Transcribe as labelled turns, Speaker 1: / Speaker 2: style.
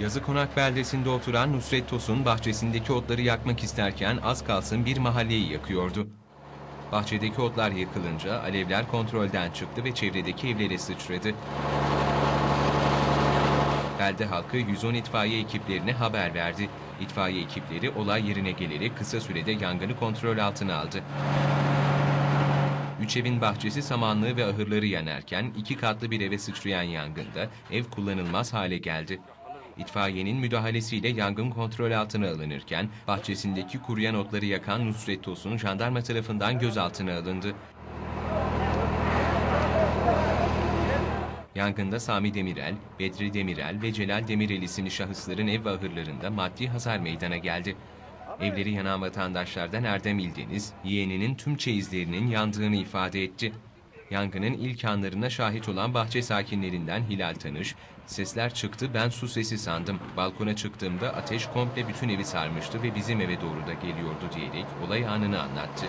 Speaker 1: Yazı Konak beldesinde oturan Nusret Tosun bahçesindeki otları yakmak isterken az kalsın bir mahalleyi yakıyordu. Bahçedeki otlar yakılınca alevler kontrolden çıktı ve çevredeki evlere sıçradı. Belde halkı 110 itfaiye ekiplerine haber verdi. İtfaiye ekipleri olay yerine gelerek kısa sürede yangını kontrol altına aldı. Üç evin bahçesi samanlığı ve ahırları yanarken iki katlı bir eve sıçrayan yangında ev kullanılmaz hale geldi. İtfaiyenin müdahalesiyle yangın kontrol altına alınırken bahçesindeki kuruyan otları yakan Nusret Tosun jandarma tarafından gözaltına alındı. Yangında Sami Demirel, Bedri Demirel ve Celal Demirel isimli şahısların ev ahırlarında maddi hasar meydana geldi. Evleri yanan vatandaşlardan Erdem İldeniz, yeğeninin tüm çeyizlerinin yandığını ifade etti. Yangının ilk anlarına şahit olan bahçe sakinlerinden Hilal Tanış, sesler çıktı ben su sesi sandım. Balkona çıktığımda ateş komple bütün evi sarmıştı ve bizim eve doğru da geliyordu diyerek olay anını anlattı.